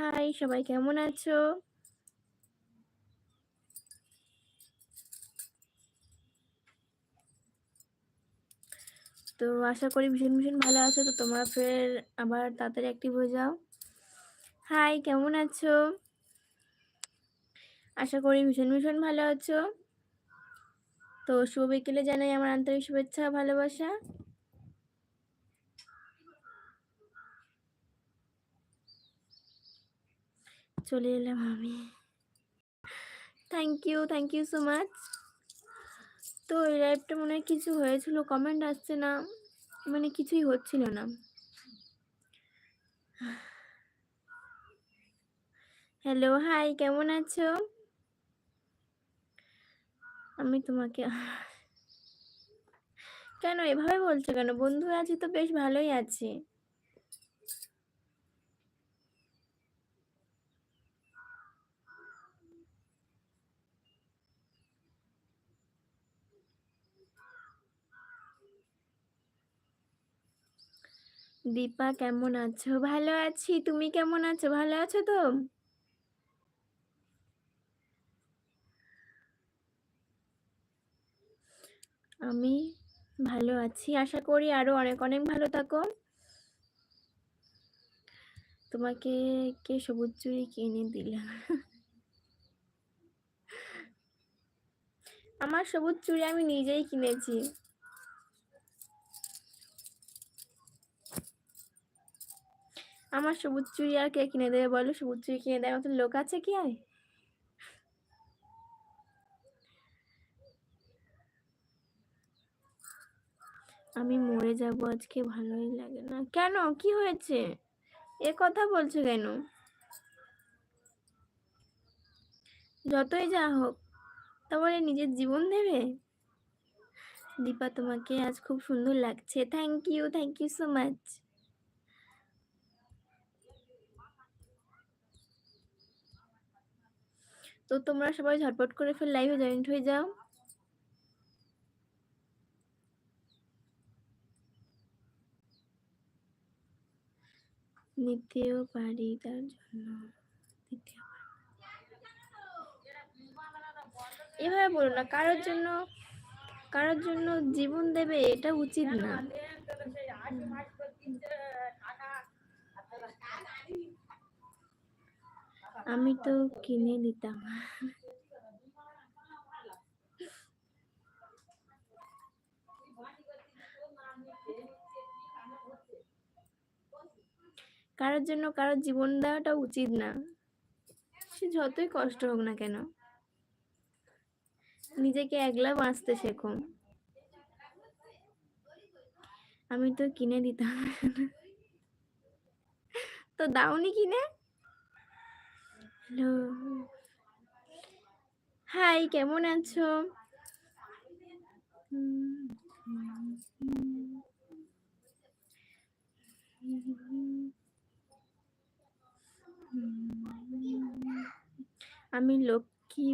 High সবাই কেমন আছো? তো আশা করি ভীষণ, ভীষণ ভালো আছো। তো তোমরা ফের আবার তাড়াতাড়ি অ্যাক্টিভ হয়ে যাও। হাই কেমন আছো? আশা করি ভীষণ, ভীষণ ভালো আছো। তো শুভ বিকেলে জানাই আমার আন্তরিক শুভেচ্ছা ভালোবাসা। চলে এলাম আমি। Thank you, thank you so much. তো এই লাইভটা মনে হয় কিছু হয়েছিল, কমেন্ট আসছে না। মানে কিছুই হচ্ছিল না। হ্যালো, হাই কেমন আছো? আমি তোমাকে কেন এভাবে বলছো কেন? বন্ধু আছি তো বেশ ভালোই আছি। দীপা কেমন আছো? ভালো আছি। তুমি কেমন আছো? ভালো আছো তো? আমি ভালো আছি। আশা করি আরও অনেক, অনেক ভালো থাকো। তোমাকে কে সবুজ চুড়ি কিনে দিলাম আমার সবুজ চুড়ি আমি নিজেই কিনেছি। আমার সবুজ চুড়ি আর কে কিনে দেবে বলো? সবুজ চুড়ি কিনে দেওয়ার মতো লোক আছে কি আর? আমি মরে যাব আজকে ভালোই লাগে না। কেন? কি হয়েছে? এ কথা বলছো কেন? যতই যা হোক তা বলে নিজের জীবন দেবে? দীপা তোমাকে আজ খুব সুন্দর লাগছে। Thank you, thank you so much. তো তোমরা সবাই ঝটপট করে ফের লাইভে জয়েন্ট হয়ে যাও। নিতেও পারি তার জন্য। এভাবে বলো না, কারোর জন্য কারোর জন্য জীবন দেবে এটা উচিত না। আমি তো কিনে দিতাম কারোর জন্য কারোর জীবন দেওয়াটা উচিত না। সে যতই কষ্ট হোক না কেন, নিজেকে একলা বাঁচতে শেখো। আমি তো কিনে দিতাম। তো দাওনি কিনে? হ্যালো। হাই, কেমন আছো? আমি লক্ষ্মী,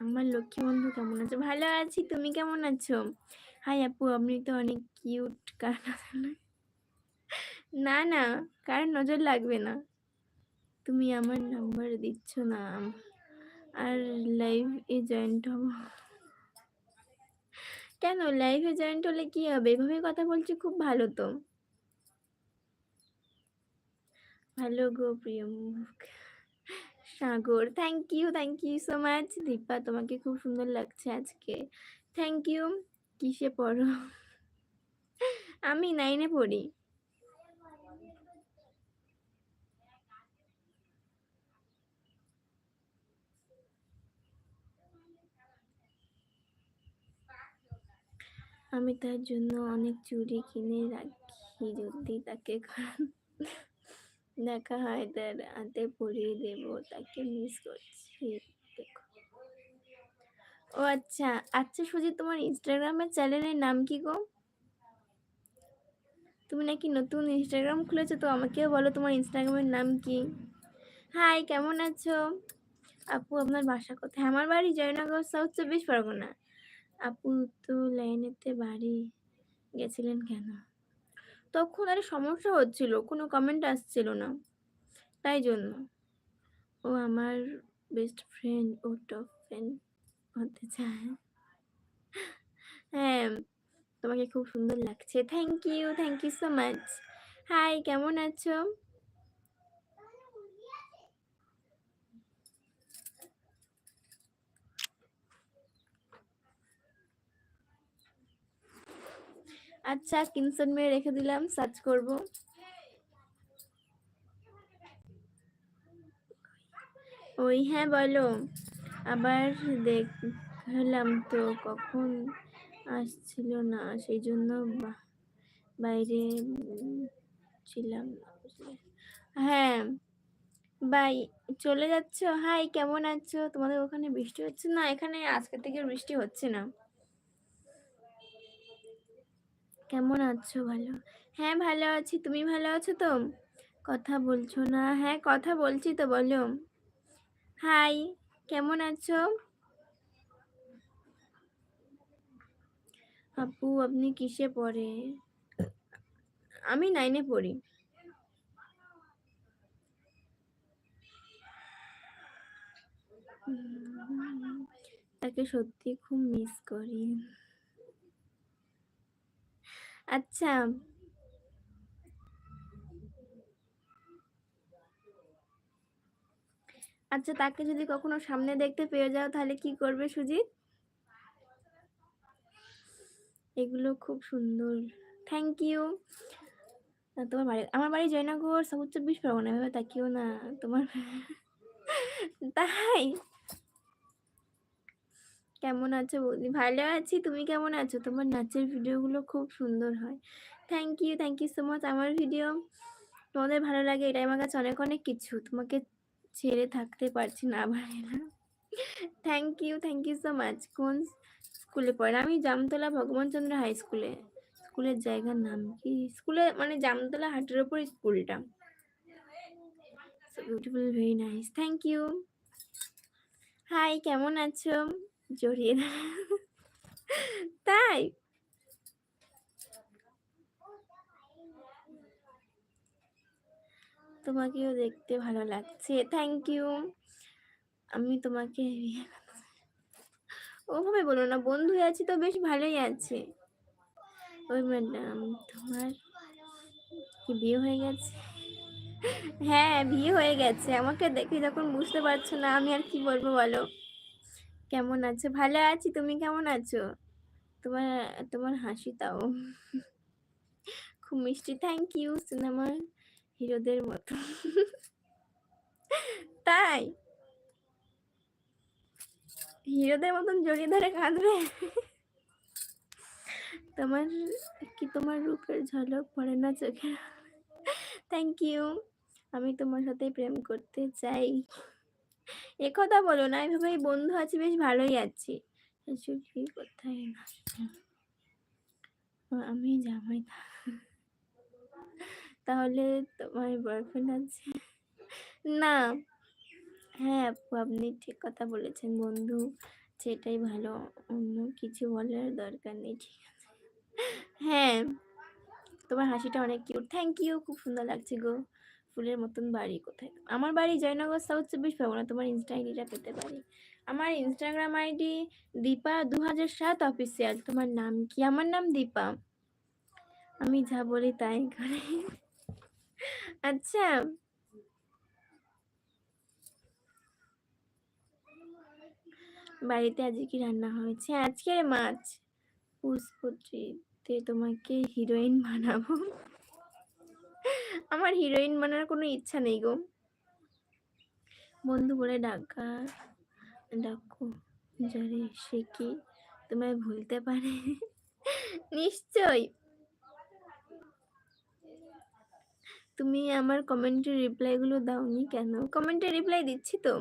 আমার লক্ষ্মী বন্ধু কেমন আছো? ভালো আছি, তুমি কেমন আছো? হাই আপু, আপনি তো অনেক কিউট কার না না কার নজর লাগবে না। তুমি আমার নাম্বার দিচ্ছ না। আর লাইভ এ জয়েন্ট হব। কেন? লাইভে জয়েন্ট হলে কি হবে? এভাবে কথা বলছি, খুব ভালো তো। ভালো গো প্রিয় মুখ। Sagar thank you thank you so much Dipa, তোমাকে খুব সুন্দর লাগছে আজকে। থ্যাংক ইউ কিসে পড়ো? আমি নাইনে পড়ি। আমি তার জন্য অনেক চুড়ি কিনে রাখি যদি তাকে দেখা হয় তার হাতে পরিয়ে দেব, তাকে মিস করছি। ও আচ্ছা আচ্ছা সুজি তোমার ইনস্টাগ্রামের চ্যানেলের নাম কি গো? তুমি নাকি নতুন ইনস্টাগ্রাম খুলেছো, তো আমাকেও বলো তোমার ইনস্টাগ্রামের নাম কি? হাই কেমন আছো? আপু, আপনার বাসা কোথায়? আমার বাড়ি জয়নগর সাউথ চব্বিশ পরগনা। আপু তো লাইনেতে বাড়ি গেছিলেন কেন? তখন আর সমস্যা হচ্ছিল, কোনো কমেন্ট আসছিল না। তাই জন্য। ও আমার বেস্ট ফ্রেন্ড ও টপ ফ্রেন্ড হতে চায়। হ্যাঁ তোমাকে খুব সুন্দর লাগছে। Thank you thank you so much hi কেমন আছো? আচ্ছা কিনসন মেয়ে রেখে দিলাম, সার্চ করব। ওই হ্যাঁ বলো। আবার দেখলাম তো কখন আসছিল না, সেই জন্য বাইরে ছিলাম হ্যাঁ বাই, চলে যাচ্ছ? হাই, কেমন আছো? তোমাদের ওখানে বৃষ্টি হচ্ছে না? এখানে আজকে থেকে বৃষ্টি হচ্ছে না। কেমন আছো? ভালো। হ্যাঁ ভালো আছি। তুমি ভালো আছো তো? কথা বলছো না? হ্যাঁ কথা বলছি তো, বলো। হাই, কেমন আছো? আপু, আপনি কিসে পড়ে? আমি নাইনে পড়ি। তাকে সত্যি খুব মিস করি। আচ্ছা। আচ্ছা তাকে যদি কখনো সামনে দেখতে পেয়ে যাও, তাহলে কি করবে সুজিত? এগুলো খুব সুন্দর। থ্যাংক ইউ তোমার বাড়ি, আমার বাড়ি জয়নগর সাউথ চব্বিশ পরগনা তাকিও না। তোমার তাই। কেমন আছো বৌদি? ভালো আছি, তুমি কেমন আছো? তোমার নাচের ভিডিওগুলো খুব সুন্দর হয়। Thank you thank you so much আমার ভিডিও তোমাদের ভালো লাগে, এটাই আমার কাছে অনেক অনেক কিছু। তোমাকে ছেড়ে থাকতে পারছি না আবার না thank you thank you so much কোন স্কুলে পড়েন আমি জামতলা ভগবানচন্দ্র হাই স্কুলে। স্কুলের জায়গার নাম কি? স্কুলে মানে জামতলা হাটের ওপর স্কুলটা। Beautiful very nice thank you hi কেমন আছো? জড়িয়ে তাই? তোমাকেও দেখতে ভালো লাগছে। থ্যাংক ইউ আমি তোমাকে ওভাবে বলো না বন্ধু আছি তো, বেশ ভালোই আছে। ওই ম্যাডাম তোমার কি বিয়ে হয়ে গেছে? হ্যাঁ বিয়ে হয়ে গেছে। আমাকে দেখে যখন বুঝতে পারছ না, আমি আর কি বলব বলো? কেমন আছো? ভালো আছি, তুমি কেমন আছো? তোমার তোমার হাসি তাও। খুব মিষ্টি থ্যাংক ইউ সিনেমার হিরোদের মতো। তাই? হিরোদের মতন জড়িয়ে ধরে কাঁদবে? তোমার, কি তোমার রূপের ঝলক পড়ে না চোখে থ্যাংক ইউ আমি তোমার সাথে প্রেম করতে চাই। এ কথা বলো না এভাবে বন্ধু আছি, বেশ ভালোই আছি। কি কোথায় না? আমি জামাই থা- তাহলে তোমার বয়ফ্রেন্ড আছে? না। হ্যাঁ আপু, আপনি ঠিক কথা বলেছেন, বন্ধু। সেটাই ভালো, অন্য কিছু বলার দরকার নেই, ঠিক আছে। হ্যাঁ তোমার হাসিটা অনেক কিউট থ্যাংক ইউ খুব সুন্দর লাগছে গো। ফুলের মতন বাড়ি কোথায়? আমার বাড়ি জয়নগর সাউথ চব্বিশ পরগনা, তোমার ইনস্টা আইডিটা পেতে পারি। আমার ইনস্টাগ্রাম আইডি দীপা দু হাজার সাত অফিসিয়াল তোমার নাম কি? আমার নাম দীপা। আমি যা বলি তাই করে। আচ্ছা। বাড়িতে আজকে কি রান্না হয়েছে? আজকে মাছ পুষ্পত্রিতে তোমাকে হিরোইন বানাবো। আমার হিরোইন বানানোর কোনো ইচ্ছা নেই গো। বন্ধু বলে ডাকা, ডাকো যারে সে কি, তোমায় ভুলতে পারে। নিশ্চয় তুমি আমার কমেন্টের রিপ্লাইগুলো দাওনি কেন? কমেন্টে রিপ্লাই দিচ্ছি তো।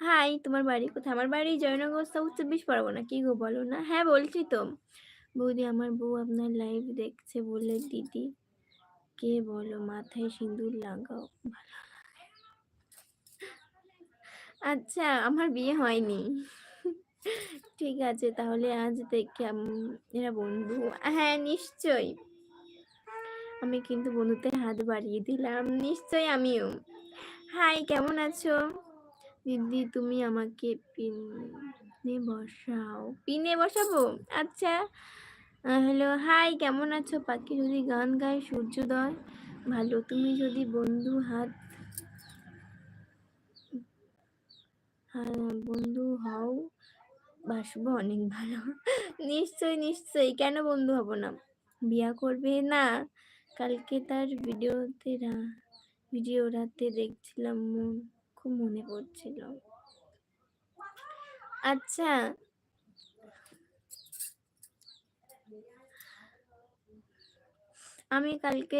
হাই, তোমার বাড়ি কোথায়? আমার বাড়ি জয়নগর সাউথ চব্বিশ পরগনা, কি গো বলো না? হ্যাঁ বলছি তো। বৌদি, আমার বউ আপনার লাইভ দেখছে বলে দিদি। কে বলো মাথায় সিঁদুর লাগাও? ভালো আচ্ছা আমার বিয়ে হয়নি। ঠিক আছে, তাহলে আজ থেকে এরা বন্ধু। হ্যাঁ নিশ্চয়ই। আমি কিন্তু বন্ধুত্বের হাত বাড়িয়ে দিলাম। নিশ্চয়ই আমিও। হাই, কেমন আছো? দিদি, তুমি আমাকে পিনে বসাও। পিনে বসাবো? আচ্ছা। হ্যালো হাই কেমন আছো? পাখি যদি গান গায় সূর্যোদয় ভালো তুমি যদি বন্ধু হাত হ্যাঁ, বন্ধু হও বাসবো অনেক ভালো। নিশ্চয়ই নিশ্চয়ই কেন বন্ধু হব না? বিয়া করবে না? কালকে তার ভিডিওতে ভিডিও রাতে দেখছিলাম মন- খুব মনে পড়ছিল। আচ্ছা আমি কালকে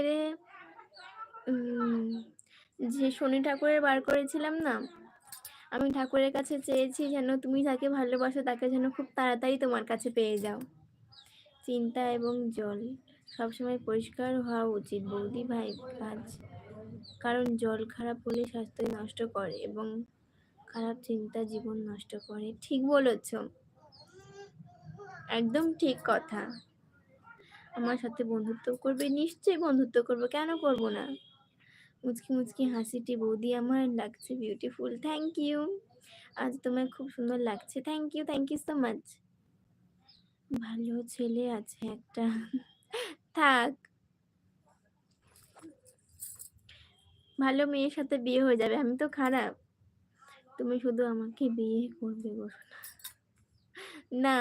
যে শনি ঠাকুরের বার করেছিলাম না, আমি ঠাকুরের কাছে চেয়েছি যেন তুমি যাকে ভালোবাসো তাকে যেন খুব তাড়াতাড়ি তোমার কাছে পেয়ে যাও। চিন্তা এবং জল সবসময় পরিষ্কার হওয়া উচিত বৌদি ভাই, কাজ। কারণ জল খারাপ হলে স্বাস্থ্য নষ্ট করে এবং খারাপ চিন্তা জীবন নষ্ট করে। ঠিক বলেছ। একদম ঠিক কথা। আমার সাথে বন্ধুত্ব করবে? নিশ্চয়ই বন্ধুত্ব করব। কেন করব না? মুচকি মুচকি হাসিটি বৌদি আমার লাগছে বিউটিফুল থ্যাংক ইউ আজ তোমায় খুব সুন্দর লাগছে। Thank you thank you so much ভালো ছেলে আছে একটা। থাক। ভালো মেয়ের সাথে বিয়ে হয়ে যাবে। আমি তো খারাপ। তুমি শুধু আমাকে বিয়ে করবে বলো না।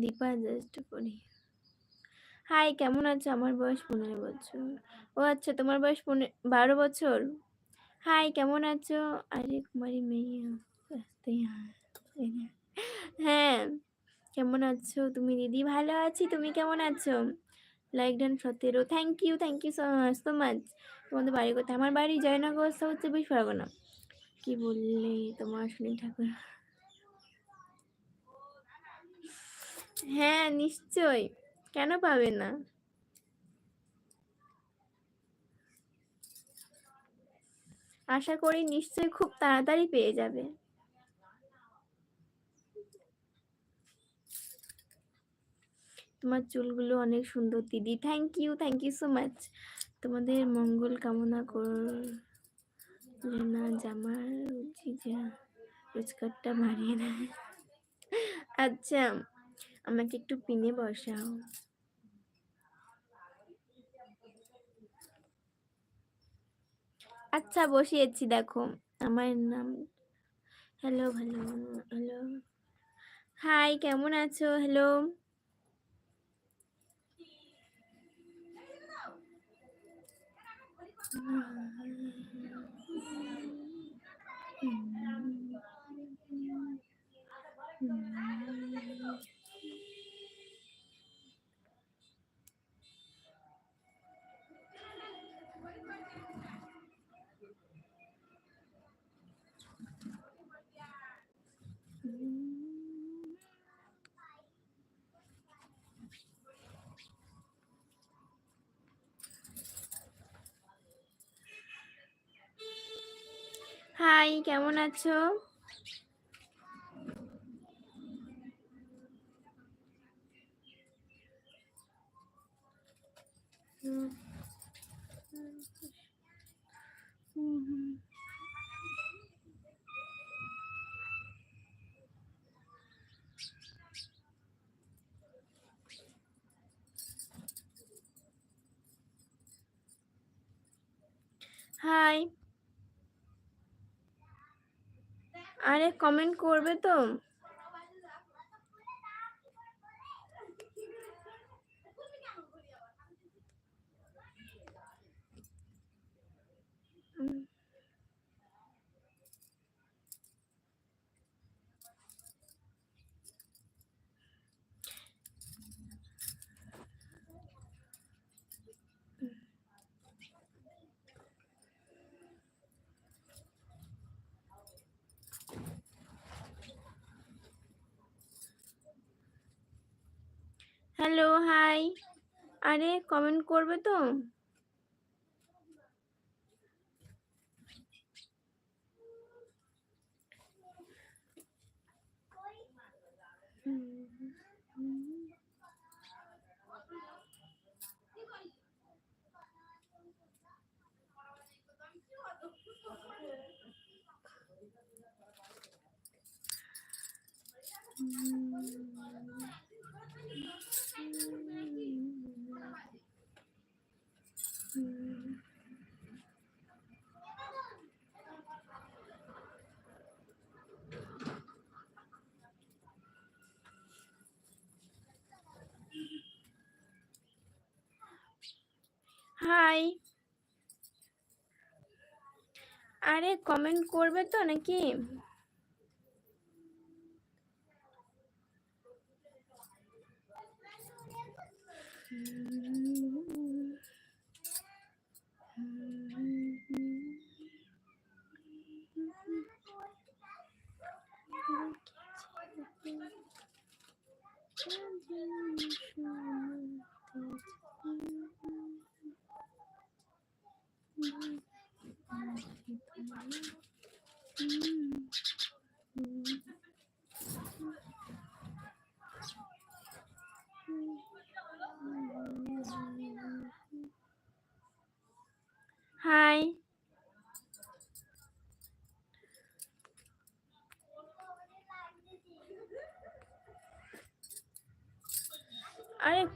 দীপা জাস্ট করি হাই, কেমন আছো? আমার বয়স পনেরো বছর। ও আচ্ছা তোমার বয়স পনেরো বারো বছর? হাই, কেমন আছো? আরে কুমারী মেয়ে হ্যাঁ কেমন আছো? তুমি দিদি ভালো আছি? তুমি কেমন আছো? লাইক ডান সতেরো। Thank you thank you so much তোমাদের বাড়ি কোথায় আমার বাড়ি জয়নগর হচ্ছে বেশ না কি বললে তোমার শুনি ঠাকুর? হ্যাঁ নিশ্চয় কেন পাবে না? আশা করি নিশ্চয়ই খুব তাড়াতাড়ি পেয়ে যাবে। তোমার চুলগুলো অনেক সুন্দর দিদি। Thank you thank you so much তোমাদের মঙ্গল কামনা করলে না, জামার রোজগারটা বাড়িয়ে আচ্ছা আমাকে একটু পিনে বসাও। আচ্ছা বসিয়েছি, দেখো। আমার নাম হ্যালো হ্যালো হ্যালো হাই কেমন আছো? হ্যালো হাই কেমন আছো হাই আরে কমেন্ট করবে তো। হ্যালো হাই আরে কমেন্ট করবে তো Mm-hmm. হাই। আরে কমেন্ট করবে তো নাকি? হাই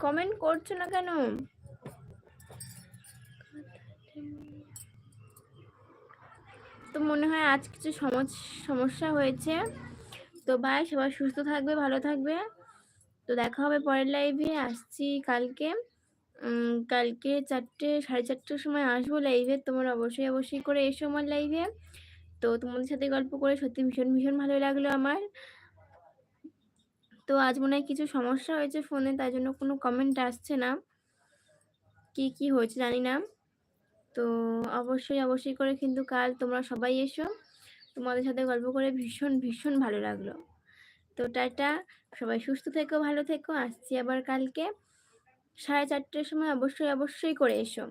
কমেন্ট করছ না কেন? তো মনে হয় আজ কিছু সমস্যা হয়েছে। তো ভাই সবাই সুস্থ থাকবে, ভালো থাকবে। তো দেখা হবে পরের লাইভে আসছি কালকে। কালকে চারটে, সাড়ে চারটের সময় আসব লাইভে তোমার অবশ্যই অবশ্যই করে এসো আমার লাইভে তো তোমাদের সাথে গল্প করে সত্যি ভীষণ ভীষণ ভালো লাগল আমার। তো আজ মনে হয় কিছু সমস্যা হয়েছে ফোনে, তাই জন্য কোনো কমেন্ট আসছে না। কি কি হয়েছে জানি না। তো অবশ্যই অবশ্যই করে কিন্তু কাল তোমরা সবাই এসো। তোমাদের সাথে গল্প করে ভীষণ ভীষণ ভালো লাগল। তো টাটা। সবাই সুস্থ থেকো, ভালো থেকো। আসছি আবার কালকে। সাড়ে চারটের সময় অবশ্যই অবশ্যই করে এসো।